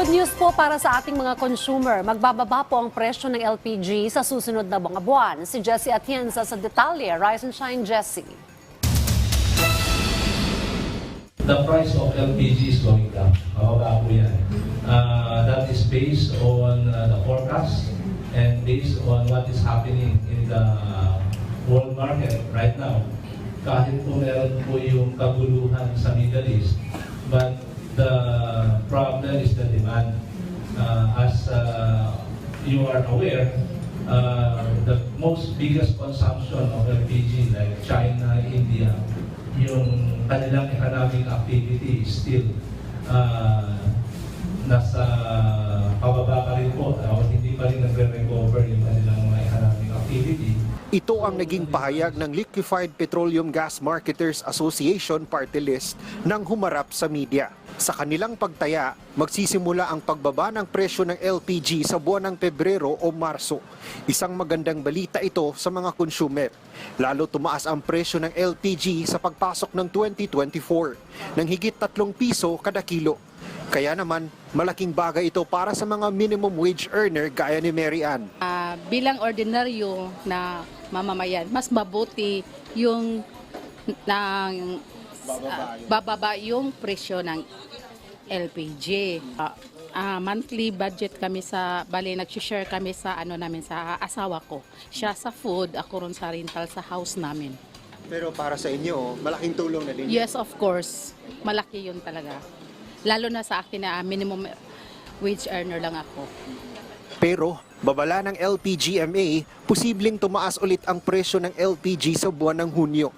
Good news po para sa ating mga consumer. Magbababa po ang presyo ng LPG sa susunod na mga buwan. Si Jessie Atienza sa detalye. Rise and shine, Jessie. the price of LPG is going down. Mababa po yan. Uh, that is based on uh, the forecast and based on what is happening in the world market right now. Kahit po meron po yung kaguluhan sa Middle East, but the problem is the demand. Uh, as uh, you are aware, uh, the most biggest consumption of LPG like China, India, yung kanilang economic activity is still uh, nasa pababa pa rin po o hindi pa rin nagre-recover Ito ang naging pahayag ng Liquefied Petroleum Gas Marketers Association party list nang humarap sa media. Sa kanilang pagtaya, magsisimula ang pagbaba ng presyo ng LPG sa buwan ng Pebrero o Marso. Isang magandang balita ito sa mga consumer. Lalo tumaas ang presyo ng LPG sa pagpasok ng 2024 ng higit 3 piso kada kilo. Kaya naman, malaking bagay ito para sa mga minimum wage earner gaya ni Mary Ann. Ah, bilang ordinaryo na mamamayan, mas mabuti yung ng ah, bababa yung presyo ng LPG. Ah, ah, monthly budget kami sa bali nag-share kami sa ano namin sa asawa ko. Siya sa food, ako ron sa rental sa house namin. Pero para sa inyo, malaking tulong na din. Yes, of course. Malaki yun talaga. Lalo na sa akin na minimum wage earner lang ako. Pero babala ng LPGMA, posibleng tumaas ulit ang presyo ng LPG sa buwan ng Hunyo.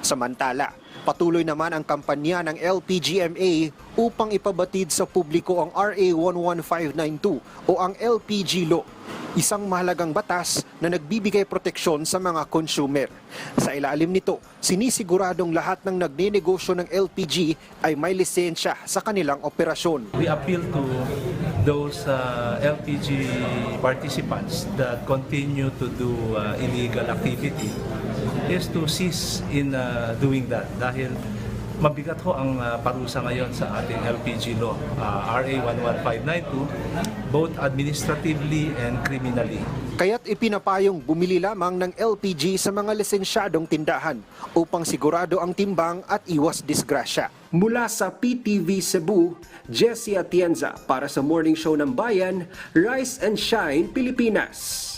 Samantala, patuloy naman ang kampanya ng LPGMA upang ipabatid sa publiko ang RA 11592 o ang LPG Law, isang mahalagang batas na nagbibigay proteksyon sa mga consumer. Sa ilalim nito, sinisiguradong lahat ng nagnenegosyo ng LPG ay may lisensya sa kanilang operasyon. We appeal to those uh, LPG participants that continue to do uh, illegal activity is to cease in uh, doing that dahil mabigat ho ang uh, parusa ngayon sa ating LPG law, uh, RA 11592, both administratively and criminally. Kaya't ipinapayong bumili lamang ng LPG sa mga lisensyadong tindahan upang sigurado ang timbang at iwas disgrasya. Mula sa PTV Cebu, Jesse Atienza para sa Morning Show ng Bayan, Rise and Shine, Pilipinas.